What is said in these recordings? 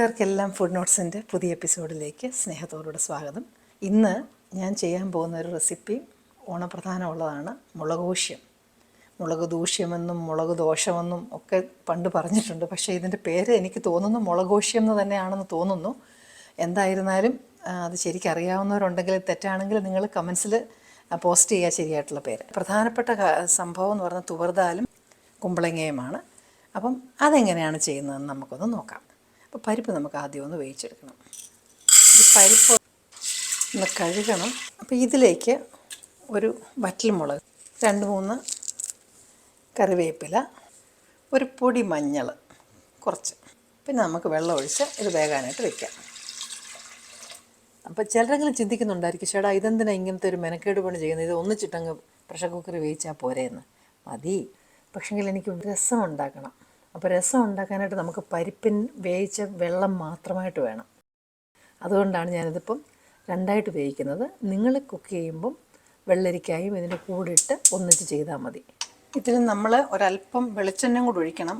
കൂട്ടുകാർക്കെല്ലാം food നോട്ട്സിന്റെ പുതിയ എപ്പിസോഡിലേക്ക് സ്നേഹത്തോടുകൂടെ സ്വാഗതം. ഇന്ന് ഞാൻ ചെയ്യാൻ പോകുന്ന ഒരു റെസിപ്പി ഓണപ്രധാനമുള്ളതാണ് മുളകോശ്യം മുളക് ദൂഷ്യമെന്നും മുളക് ദോഷമെന്നും ഒക്കെ പണ്ട് പറഞ്ഞിട്ടുണ്ട്. പക്ഷേ ഇതിന്റെ പേര് എനിക്ക് തോന്നുന്നു മുളകോശ്യം എന്ന് തന്നെയാണെന്ന് തോന്നുന്നു. എന്തായിരുന്നാലും അത് ശരിക്കറിയാവുന്നവരുണ്ടെങ്കിൽ തെറ്റാണെങ്കിൽ നിങ്ങൾ കമൻസിൽ പോസ്റ്റ് ചെയ്യുക ശരിയായിട്ടുള്ള പേര്. പ്രധാനപ്പെട്ട സംഭവം എന്ന് പറഞ്ഞാൽ തുവർദാലും കുമ്പളങ്ങയുമാണ്. അപ്പം അതെങ്ങനെയാണ് ചെയ്യുന്നതെന്ന് നമുക്കൊന്ന് നോക്കാം. അപ്പോൾ പരിപ്പ് നമുക്ക് ആദ്യം ഒന്ന് വേവിച്ചെടുക്കണം. ഈ പരിപ്പ് ഒന്ന് കഴുകണം. അപ്പോൾ ഇതിലേക്ക് ഒരു വറ്റൽമുളക് രണ്ട് മൂന്ന് കറിവേപ്പില ഒരു പൊടി മഞ്ഞൾ കുറച്ച്. പിന്നെ നമുക്ക് വെള്ളം ഒഴിച്ച് ഇത് വേകാനായിട്ട് വെക്കാം. അപ്പോൾ ചിലരെങ്കിലും ചിന്തിക്കുന്നുണ്ടായിരിക്കും ചേട്ടാ ഇതെന്തിനാ ഇങ്ങനത്തെ ഒരു മെനക്കേട് പണി ചെയ്യുന്നത്? ഇത് ഒന്നിച്ചിട്ടങ്ങ് പ്രഷർ കുക്കറിൽ വേവിച്ചാൽ പോരെയെന്ന് മതി. പക്ഷെങ്കിൽ എനിക്ക് രസം ഉണ്ടാക്കണം. അപ്പോൾ രസം ഉണ്ടാക്കാനായിട്ട് നമുക്ക് പരിപ്പിൻ വേവിച്ച വെള്ളം മാത്രമായിട്ട് വേണം. അതുകൊണ്ടാണ് ഞാനിതിപ്പം രണ്ടായിട്ട് വേവിക്കുന്നത് നിങ്ങൾ കുക്ക് ചെയ്യുമ്പം വെള്ളരിക്കായും ഇതിന്റെ ഇട്ട് ഒന്നിച്ച് ചെയ്താൽ മതി. ഇതിൽ നമ്മൾ ഒരല്പം വെളിച്ചെണ്ണയും കൂടി ഒഴിക്കണം.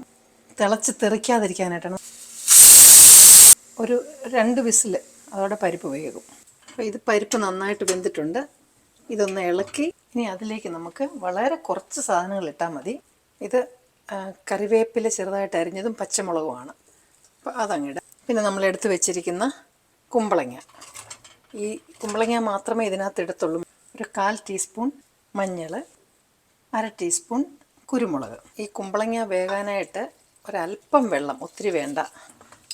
തിളച്ച് തെറിക്കാതിരിക്കാനായിട്ടാണ്. ഒരു രണ്ട് വിസിൽ അതോടെ പരിപ്പ് വേകും. അപ്പോൾ ഇത് പരിപ്പ് നന്നായിട്ട് വെന്തിട്ടുണ്ട്. ഇതൊന്ന് ഇളക്കി ഇനി അതിലേക്ക് നമുക്ക് വളരെ കുറച്ച് സാധനങ്ങൾ ഇട്ടാൽ മതി. ഇത് കറിവേപ്പില ചെറുതായിട്ട് അരിഞ്ഞതും പച്ചമുളകുമാണ്. അപ്പോൾ അതങ്ങിടാം. പിന്നെ നമ്മൾ എടുത്തു വെച്ചിരിക്കുന്ന കുമ്പളങ്ങ. ഈ കുമ്പളങ്ങ മാത്രമേ ഇതിനകത്ത് എടുത്തുള്ളൂ ഒരു കാൽ ടീസ്പൂൺ മഞ്ഞൾ അര ടീസ്പൂൺ കുരുമുളക്. ഈ കുമ്പളങ്ങ വേകാനായിട്ട് ഒരല്പം വെള്ളം ഒത്തിരി വേണ്ട.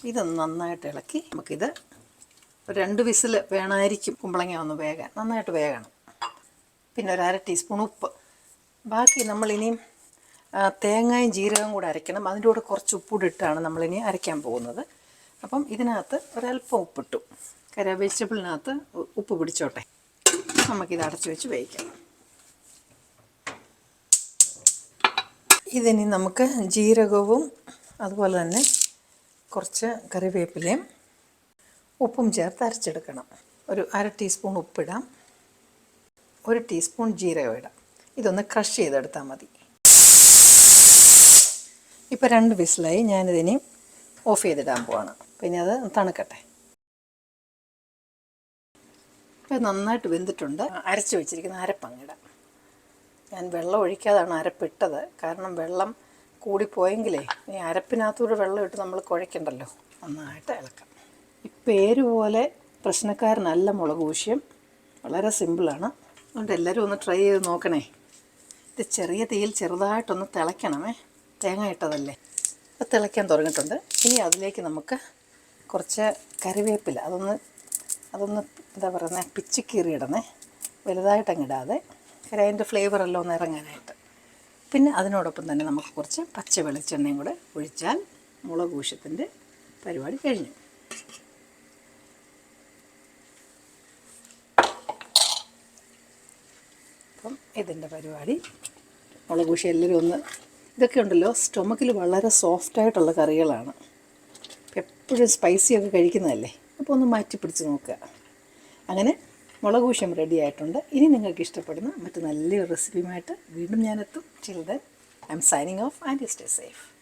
ഇത് നന്നായിട്ട് ഇളക്കി നമുക്കിത് ഒരു രണ്ട് വിസിൽ വേണമായിരിക്കും കുമ്പളങ്ങ ഒന്ന് വേകാൻ. നന്നായിട്ട് വേകണം. പിന്നെ ഒരു അര ടീസ്പൂൺ ഉപ്പ്. ബാക്കി നമ്മളിനിയും തേങ്ങയും ജീരകവും കൂടെ അരയ്ക്കണം. അതിന്റെ കൂടെ കുറച്ച് ഉപ്പൂടെ ഇട്ടാണ് നമ്മളിനി അരയ്ക്കാൻ പോകുന്നത്. അപ്പം ഇതിനകത്ത് ഒരല്പം ഉപ്പിട്ടു. കര വെജിറ്റബിളിനകത്ത് ഉപ്പ് പിടിച്ചോട്ടെ. നമുക്കിത് അടച്ചു വെച്ച് വേവിക്കാം. ഇതിനി നമുക്ക് ജീരകവും അതുപോലെ തന്നെ കുറച്ച് കറിവേപ്പിലയും ഉപ്പും ചേർത്ത് അരച്ചെടുക്കണം. ഒരു അര ടീസ്പൂൺ ഉപ്പിടാം. ഒരു ടീസ്പൂൺ ജീരകം ഇടാം. ഇതൊന്ന് ക്രഷ് ചെയ്തെടുത്താൽ മതി. ഇപ്പോൾ രണ്ട് വിസിലായി ഞാനിതിനി ഓഫ് ചെയ്തിടാൻ പോവാണ്. പിന്നെ അത് തണുക്കട്ടെ. ഇപ്പോൾ നന്നായിട്ട് വെന്തിട്ടുണ്ട്. അരച്ച് വെച്ചിരിക്കുന്ന അരപ്പങ്ങിടാം. ഞാൻ വെള്ളം ഒഴിക്കാതാണ് അരപ്പിട്ടത്. കാരണം വെള്ളം കൂടിപ്പോയെങ്കിലേ ഈ അരപ്പിനകത്തൂടെ വെള്ളം ഇട്ട് നമ്മൾ കുഴയ്ക്കണ്ടല്ലോ. നന്നായിട്ട് ഇളക്കാം. ഈ പേര് പോലെ പ്രശ്നക്കാരനല്ല മുളക് ഊഷ്യം വളരെ സിമ്പിളാണ്. അതുകൊണ്ട് എല്ലാവരും ഒന്ന് ട്രൈ ചെയ്ത് നോക്കണേ. ഇത് ചെറിയ തീയിൽ ചെറുതായിട്ടൊന്ന് തിളയ്ക്കണമേ. തേങ്ങ ഇട്ടതല്ലേ അപ്പോൾ തിളയ്ക്കാൻ തുടങ്ങിയിട്ടുണ്ട്. ഇനി അതിലേക്ക് നമുക്ക് കുറച്ച് കറിവേപ്പില. അതൊന്ന് അതൊന്ന് എന്താ പറയുന്നത് പിച്ചിക്കീറി ഇടണേ വലുതായിട്ടങ്ങ് ഇടാതെ കാര്യം അതിന്റെ ഫ്ലേവറെല്ലാം ഒന്ന് ഇറങ്ങാനായിട്ട്. പിന്നെ അതിനോടൊപ്പം തന്നെ നമുക്ക് കുറച്ച് പച്ച വെളിച്ചെണ്ണയും കൂടെ ഒഴിച്ചാൽ മുളക് ഊഷ്യത്തിന്റെ പരിപാടി കഴിഞ്ഞു. അപ്പം ഇതിന്റെ പരിപാടി മുളക് ഊഷ്യം എല്ലാവരും ഒന്ന് ഇതൊക്കെ ഉണ്ടല്ലോ സ്റ്റൊമക്കിൽ വളരെ സോഫ്റ്റായിട്ടുള്ള കറികളാണ്. എപ്പോഴും സ്പൈസിയൊക്കെ കഴിക്കുന്നതല്ലേ? അപ്പോൾ ഒന്ന് മാറ്റി പിടിച്ച് നോക്കുക. അങ്ങനെ മുളക് ഊഷ്യം റെഡി ആയിട്ടുണ്ട്. ഇനി നിങ്ങൾക്ക് ഇഷ്ടപ്പെടുന്ന മറ്റു നല്ലൊരു റെസിപ്പിയുമായിട്ട് വീണ്ടും ഞാനെത്തും children I am signing off and stay safe